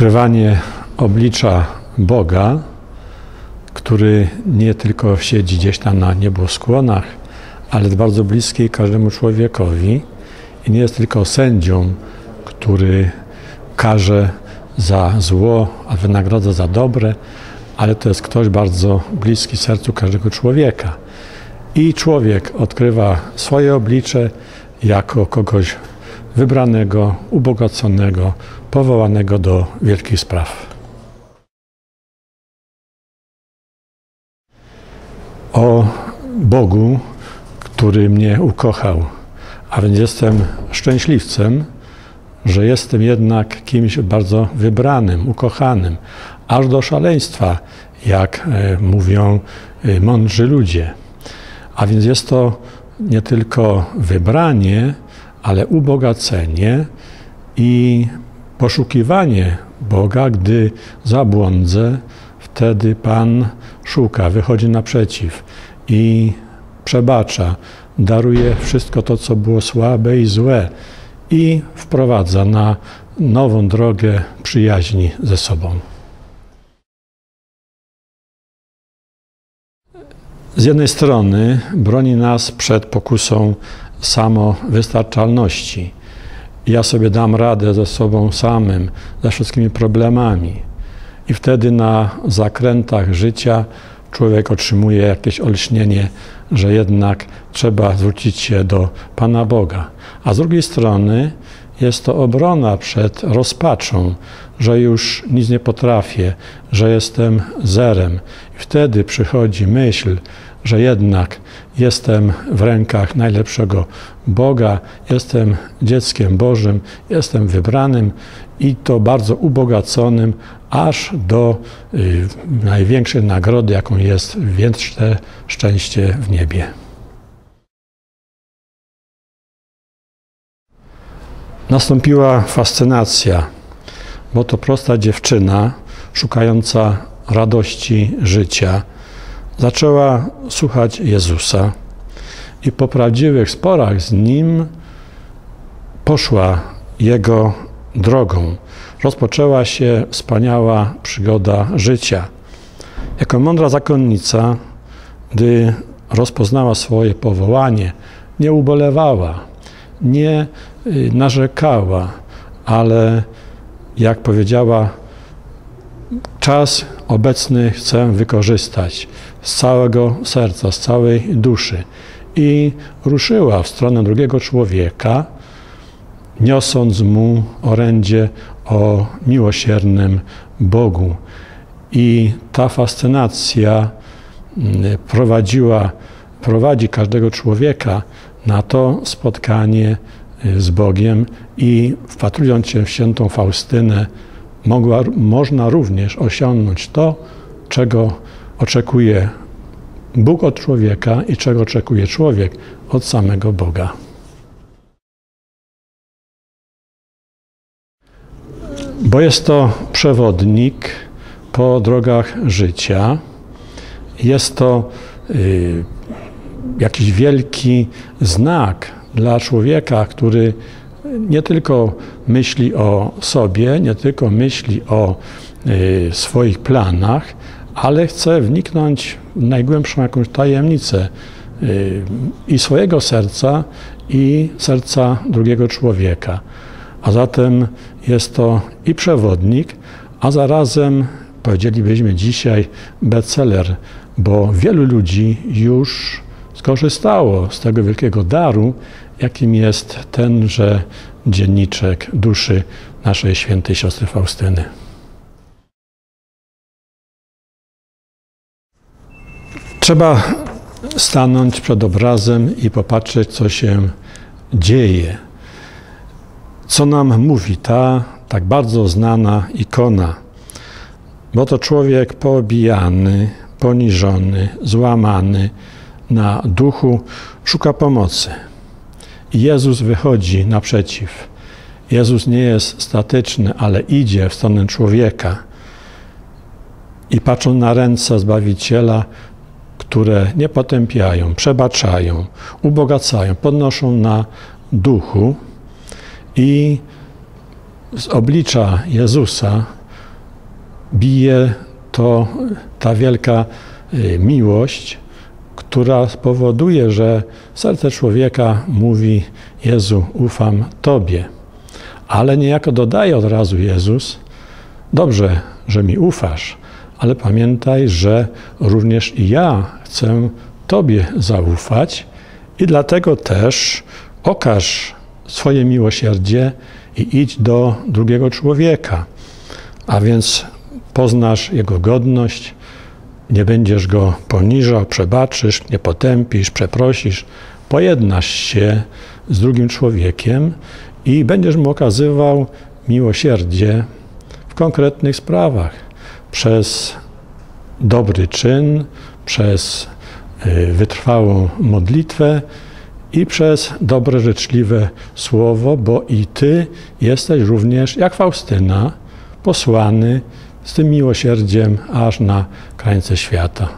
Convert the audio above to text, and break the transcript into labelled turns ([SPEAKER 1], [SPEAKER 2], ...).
[SPEAKER 1] odkrywanie oblicza Boga, który nie tylko siedzi gdzieś tam na nieboskłonach, ale jest bardzo bliski każdemu człowiekowi i nie jest tylko sędzią, który karze za zło, a wynagradza za dobre, ale to jest ktoś bardzo bliski sercu każdego człowieka. I człowiek odkrywa swoje oblicze jako kogoś wybranego, ubogaconego, powołanego do wielkich spraw. O Bogu, który mnie ukochał, a więc jestem szczęśliwcem, że jestem jednak kimś bardzo wybranym, ukochanym, aż do szaleństwa, jak e, mówią e, mądrzy ludzie. A więc jest to nie tylko wybranie, ale ubogacenie i poszukiwanie Boga, gdy zabłądzę, wtedy Pan szuka, wychodzi naprzeciw i przebacza, daruje wszystko to, co było słabe i złe i wprowadza na nową drogę przyjaźni ze sobą. Z jednej strony broni nas przed pokusą samowystarczalności. Ja sobie dam radę ze sobą samym, ze wszystkimi problemami. I wtedy na zakrętach życia człowiek otrzymuje jakieś olśnienie, że jednak trzeba zwrócić się do Pana Boga. A z drugiej strony jest to obrona przed rozpaczą, że już nic nie potrafię, że jestem zerem. I wtedy przychodzi myśl, że jednak jestem w rękach najlepszego Boga, jestem dzieckiem Bożym, jestem wybranym i to bardzo ubogaconym, aż do y, największej nagrody, jaką jest wieczne szczęście w niebie. Nastąpiła fascynacja, bo to prosta dziewczyna szukająca radości życia zaczęła słuchać Jezusa i po prawdziwych sporach z Nim poszła Jego drogą. Rozpoczęła się wspaniała przygoda życia. Jako mądra zakonnica, gdy rozpoznała swoje powołanie, nie ubolewała, nie y, narzekała, ale jak powiedziała, czas obecny chcę wykorzystać z całego serca, z całej duszy. I ruszyła w stronę drugiego człowieka, niosąc mu orędzie o miłosiernym Bogu. I ta fascynacja mm, prowadziła, prowadzi każdego człowieka na to spotkanie y, z Bogiem i wpatrując się w świętą Faustynę, mogła, można również osiągnąć to, czego oczekuje Bóg od człowieka i czego oczekuje człowiek od samego Boga. Bo jest to przewodnik po drogach życia. Jest to y, jakiś wielki znak dla człowieka, który nie tylko myśli o sobie, nie tylko myśli o y, swoich planach, ale chce wniknąć w najgłębszą jakąś tajemnicę y, i swojego serca, i serca drugiego człowieka. A zatem jest to i przewodnik, a zarazem powiedzielibyśmy dzisiaj bestseller, bo wielu ludzi już skorzystało z tego wielkiego daru, jakim jest tenże dzienniczek duszy naszej świętej siostry Faustyny. Trzeba stanąć przed obrazem i popatrzeć, co się dzieje. Co nam mówi ta tak bardzo znana ikona? Bo to człowiek poobijany, poniżony, złamany na duchu, szuka pomocy. I Jezus wychodzi naprzeciw. Jezus nie jest statyczny, ale idzie w stronę człowieka. I patrzą na ręce Zbawiciela, które nie potępiają, przebaczają, ubogacają, podnoszą na duchu i z oblicza Jezusa bije to ta wielka y, miłość, która spowoduje, że serce człowieka mówi: Jezu, ufam Tobie. Ale niejako dodaje od razu Jezus: Dobrze, że mi ufasz, ale pamiętaj, że również i ja chcę Tobie zaufać i dlatego też okaż swoje miłosierdzie i idź do drugiego człowieka. A więc poznasz jego godność, nie będziesz go poniżał, przebaczysz, nie potępisz, przeprosisz, pojednasz się z drugim człowiekiem i będziesz mu okazywał miłosierdzie w konkretnych sprawach przez dobry czyn, przez y, wytrwałą modlitwę i przez dobre, życzliwe słowo, bo i ty jesteś również, jak Faustyna, posłany z tym miłosierdziem aż na krańce świata.